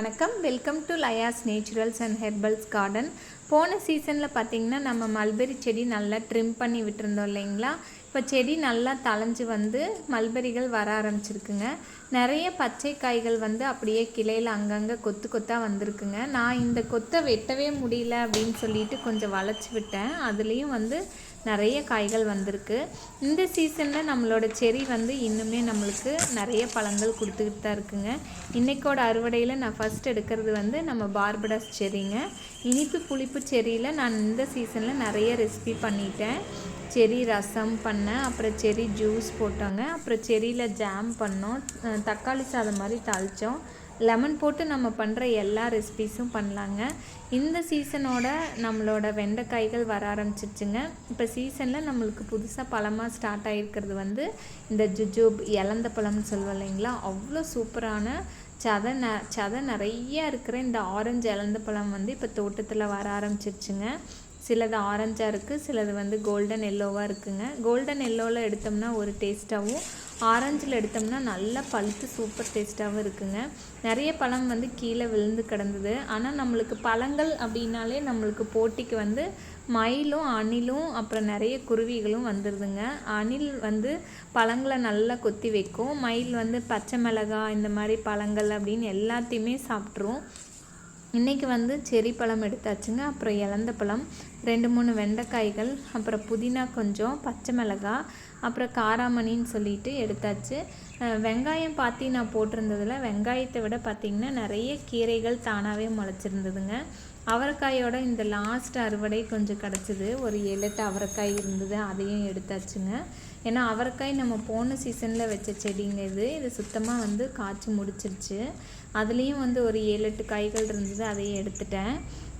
வணக்கம். Welcome to Laya's naturals and herbals garden போன சீசனில் பார்த்தீங்கன்னா நம்ம மல்பெரி செடி நல்லா ட்ரிம் பண்ணி விட்டுருந்தோம் இல்லைங்களா? இப்போ செடி நல்லா தளைஞ்சு வந்து மல்பெரிகள் வர ஆரம்பிச்சிருக்குங்க. நிறைய பச்சை காய்கள் வந்து அப்படியே கிளையில் அங்கங்கே கொத்து கொத்தாக வந்திருக்குங்க. நான் இந்த கொத்தை வெட்டவே முடியல அப்படின்னு சொல்லிட்டு கொஞ்சம் வளைச்சி விட்டேன். அதுலேயும் வந்து நிறைய காய்கள் வந்திருக்கு. இந்த சீசனில் நம்மளோட செரி வந்து இன்னுமே நம்மளுக்கு நிறைய பழங்கள் கொடுத்துக்கிட்டு தான் இருக்குங்க. இன்றைக்கோட அறுவடையில் நான் ஃபஸ்ட் எடுக்கிறது வந்து நம்ம பார்படாஸ் செரிங்க இனிப்பு புளிப்பு செரியில் நான் இந்த சீசனில் நிறைய ரெசிபி பண்ணிட்டேன். செரி ரசம் பண்ணேன் அப்புறம் செரி ஜூஸ் போட்டோங்க அப்புறம் செரியில் ஜாம் பண்ணோம் தக்காளி சாதம் மாதிரி தாளித்தோம் லெமன் போட்டு நம்ம பண்ணுற எல்லா ரெசிபீஸும் பண்ணலாங்க. இந்த சீசனோட நம்மளோட வெண்டைக்காய்கள் வர ஆரம்பிச்சிருச்சுங்க. இப்போ சீசனில் நம்மளுக்கு புதுசாக பழமாக ஸ்டார்ட் ஆகிருக்கிறது வந்து இந்த ஜுஜூப் இலந்த பழம்னு சொல்லுவோம் இல்லைங்களா? அவ்வளோ சூப்பரான சதை ந சதை நிறைய இருக்கிற இந்த ஆரஞ்சு இலந்த பழம் வந்து இப்போ தோட்டத்தில் வர ஆரம்பிச்சிருச்சுங்க. சிலது ஆரஞ்சாக இருக்குது சிலது வந்து கோல்டன் எல்லோவாக இருக்குங்க. கோல்டன் எல்லோவில் எடுத்தோம்னா ஒரு டேஸ்ட்டாகவும் ஆரஞ்சில் எடுத்தோம்னா நல்லா பழுத்து சூப்பர் டேஸ்ட்டாகவும் இருக்குங்க. நிறைய பழம் வந்து கீழே விழுந்து கிடந்தது. ஆனால் நம்மளுக்கு பழங்கள் அப்படின்னாலே நம்மளுக்கு போட்டிக்கு வந்து மயிலும் அணிலும் அப்புறம் நிறைய குருவிகளும் வந்துடுதுங்க அணில் வந்து பழங்களை நல்லா கொத்தி வைக்கும். மயில் வந்து பச்சை மிளகாய் இந்த மாதிரி பழங்கள் அப்படின்னு எல்லாத்தையுமே சாப்பிட்ரும் இன்றைக்கி வந்து செரி பழம் எடுத்தாச்சுங்க அப்புறம் இலந்த பழம் ரெண்டு மூணு வெண்டைக்காய்கள் அப்புறம் புதினா கொஞ்சம் பச்சை மிளகாய் அப்புறம் காராமணின்னு சொல்லிட்டு எடுத்தாச்சு. வெங்காயம் பாத்தி நான் போட்டிருந்ததில் வெங்காயத்தை விட பார்த்திங்கன்னா நிறைய கீரைகள் தானாகவே முளைச்சிருந்ததுங்க. அவரைக்காயோட இந்த லாஸ்ட் அறுவடை கொஞ்சம் கிடச்சிது. ஒரு ஏழு எட்டு அவரைக்காய் இருந்தது. அதையும் எடுத்தாச்சுங்க. ஏன்னா அவரைக்காய் நம்ம போன சீசனில் வச்ச செடிங்க இது. இது சுத்தமாக வந்து காய்ச்சி முடிச்சிருச்சு. அதுலேயும் வந்து ஒரு ஏழு எட்டு காய்கள் இருந்தது. அதையும் எடுத்துட்டேன்.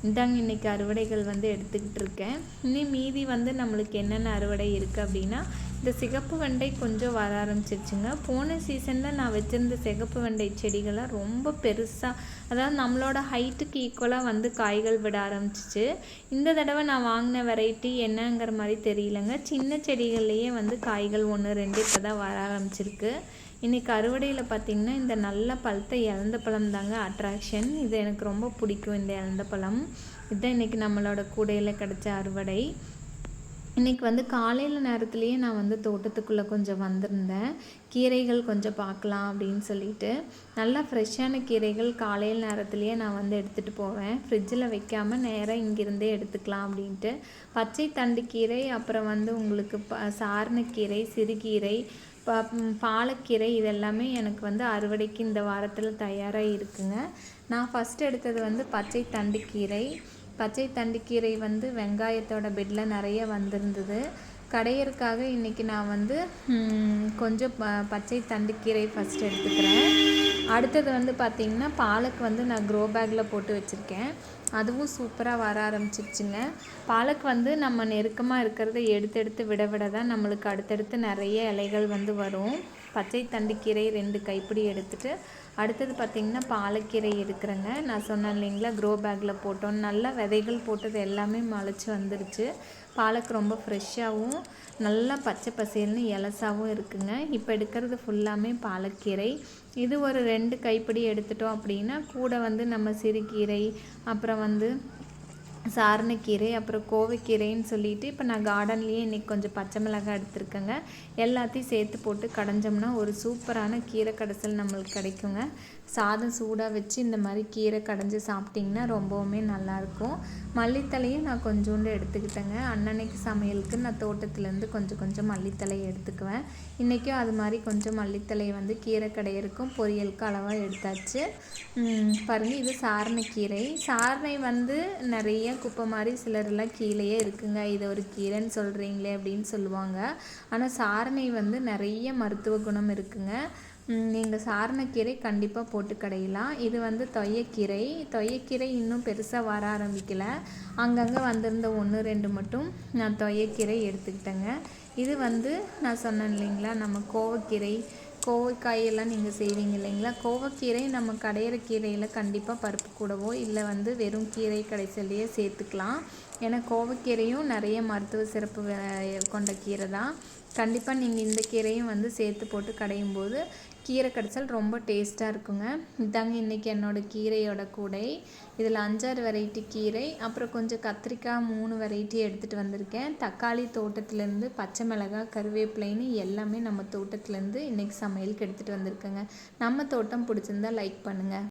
இந்தாங்க இன்றைக்கி அறுவடைகள் வந்து எடுத்துக்கிட்டு இருக்கேன் இன்னும் மீதி வந்து நம்மளுக்கு என்னென்ன அறுவடை இருக்குது அப்படின்னா இந்த சிகப்பு வெண்டை கொஞ்சம் வர ஆரம்பிச்சிருச்சுங்க. போன சீசனில் நான் வச்சுருந்த சிகப்பு வெண்டை செடிகள்லாம் ரொம்ப பெருசாக அதாவது நம்மளோட ஹைட்டுக்கு ஈக்குவலாக வந்து காய்கள் விட ஆரம்பிச்சிச்சு. இந்த தடவை நான் வாங்கின வெரைட்டி என்னங்கிற மாதிரி தெரியலங்க. சின்ன செடிகள்லேயே வந்து காய்கள் ஒன்று ரெண்டு இப்போ தான் வர ஆரம்பிச்சிருக்கு. இன்றைக்கி அறுவடையில் பார்த்திங்கன்னா இந்த நல்ல பழத்தை இழந்த பழம் தாங்க அட்ராக்ஷன் இது எனக்கு ரொம்ப பிடிக்கும் இந்த இழந்த பழம். இதுதான் இன்றைக்கி நம்மளோட கூடையில் கிடச்ச அறுவடை. இன்றைக்கி வந்து காலையில் நேரத்துலேயே நான் வந்து தோட்டத்துக்குள்ளே கொஞ்சம் வந்திருந்தேன். கீரைகள் கொஞ்சம் பார்க்கலாம் அப்படின்னு சொல்லிட்டு. நல்லா ஃப்ரெஷ்ஷான கீரைகள் காலையில் நேரத்துலேயே நான் வந்து எடுத்துகிட்டு போவேன். ஃப்ரிட்ஜில் வைக்காமல் நேராக இங்கிருந்தே எடுத்துக்கலாம் அப்படின்ட்டு. பச்சை தண்டு கீரை அப்புறம் வந்து உங்களுக்கு ப சாரணக்கீரை சிறுகீரை ப பாலக்கீரை இதெல்லாமே எனக்கு வந்து அறுவடைக்கு இந்த வாரத்தில் தயாராக இருக்குங்க. நான் ஃபஸ்ட் எடுத்தது வந்து பச்சை தண்டுக்கீரை. பச்சை தண்டுக்கீரை வந்து வெங்காயத்தோட பெட்டில் நிறைய வந்திருந்தது. கடையிறக்காக இன்றைக்கி நான் வந்து கொஞ்சம் ப பச்சை தண்டுக்கீரை ஃபஸ்ட் எடுத்துக்கிறேன். அடுத்தது வந்து பார்த்திங்கன்னா பாலக் வந்து நான் க்ரோ பேக்கில் போட்டு வச்சுருக்கேன். அதுவும் சூப்பராக வர ஆரம்பிச்சிருச்சுங்க. பாலக் வந்து நம்ம நெருக்கமாக இருக்கிறத எடுத்து எடுத்து விட விட தான் நம்மளுக்கு அடுத்தடுத்து நிறைய இலைகள் வந்து வரும். பச்சை தண்டுக்கீரை ரெண்டு கைப்பிடி எடுத்துகிட்டு அடுத்தது பார்த்திங்கன்னா பாலக்கீரை எடுக்கிறேங்க. நான் சொன்னேன் இல்லைங்களா க்ரோ பேக்கில் போட்டோம். நல்லா விதைகள் போட்டது எல்லாமே முளைச்சி வந்துருச்சு. பாலக் ரொம்ப ஃப்ரெஷ்ஷாகவும் நல்லா பச்சை பசேல்னு இலசாகவும் இருக்குங்க. இப்போ எடுக்கிறது ஃபுல்லாமே பாலக்கீரை. இது ஒரு ரெண்டு கைப்பிடி எடுத்துட்டோம் அப்படின்னா கூட வந்து நம்ம சிறுகீரை அப்புறம் வந்து சாரணக்கீரை அப்புறம் கோவைக்கீரைன்னு சொல்லிட்டு இப்போ நான் கார்டன்லேயே இன்றைக்கி கொஞ்சம் பச்சை மிளகாய் எடுத்துருக்கேங்க. எல்லாத்தையும் சேர்த்து போட்டு கடைஞ்சோம்னா ஒரு சூப்பரான கீரை கடைசல் நம்மளுக்கு கிடைக்குங்க. சாதம் சூடாக வச்சு இந்த மாதிரி கீரை கடைஞ்சி சாப்பிட்டிங்கன்னா ரொம்பவுமே நல்லாயிருக்கும் மல்லித்தலையும் நான் கொஞ்சோண்டு எடுத்துக்கிட்டேங்க. அன்னன்னைக்கு சமையலுக்கு நான் தோட்டத்துலேருந்து கொஞ்சம் கொஞ்சம் மல்லித்தலையை எடுத்துக்குவேன். இன்றைக்கும் அது மாதிரி கொஞ்சம் மல்லித்தலையை வந்து கீரை கடையருக்கும் பொரியலுக்கு அளவாக எடுத்தாச்சு. பாருங்கள் இது சாரணக்கீரை சாரணை வந்து நிறைய குப்பை மாதிரி சிலர்லாம் கீழேயே இருக்குங்க. இதை ஒரு கீரைன்னு சொல்கிறீங்களே அப்படின்னு சொல்லுவாங்க. ஆனால் சாரணை வந்து நிறைய மருத்துவ குணம் இருக்குங்க. நீங்கள் சாரணக்கீரை கண்டிப்பாக போட்டு கடையலாம். இது வந்து தொய்யக்கீரை. தொய்யக்கீரை இன்னும் பெருசாக வர ஆரம்பிக்கல. அங்கங்கே வந்திருந்த ஒன்று ரெண்டு மட்டும் நான் தொய்யக்கீரை எடுத்துக்கிட்டேங்க. இது வந்து நான் சொன்னேன் இல்லைங்களா நம்ம கோவக்கீரை கோவைக்காயெல்லாம் நீங்கள் செய்வீங்க இல்லைங்களா? கோவக்கீரை நம்ம கடையிற கீரையில் கண்டிப்பாக பருப்பு கூடவோ இல்லை வந்து வெறும் கீரை கடைசிலேயே சேர்த்துக்கலாம். ஏன்னா கோவக்கீரையும் நிறைய மருத்துவ சிறப்பு கொண்ட கீரை தான். கண்டிப்பாக நீங்கள் இந்த கீரையும் வந்து சேர்த்து போட்டு கடையும் போது கீரை கடைசல் ரொம்ப டேஸ்ட்டாக இருக்குங்க. இதாங்க இன்றைக்கி என்னோடய கீரையோட கூடை. இதில் அஞ்சாறு வெரைட்டி கீரை அப்புறம் கொஞ்சம் கத்திரிக்காய் மூணு வெரைட்டி எடுத்துகிட்டு வந்திருக்கேன். தக்காளி தோட்டத்துலேருந்து பச்சை மிளகாய் கருவேப்பிலைன்னு எல்லாமே நம்ம தோட்டத்துலேருந்து இன்றைக்கி சமையலுக்கு எடுத்துகிட்டு வந்திருக்கேங்க. நம்ம தோட்டம் பிடிச்சிருந்தா லைக் பண்ணுங்கள்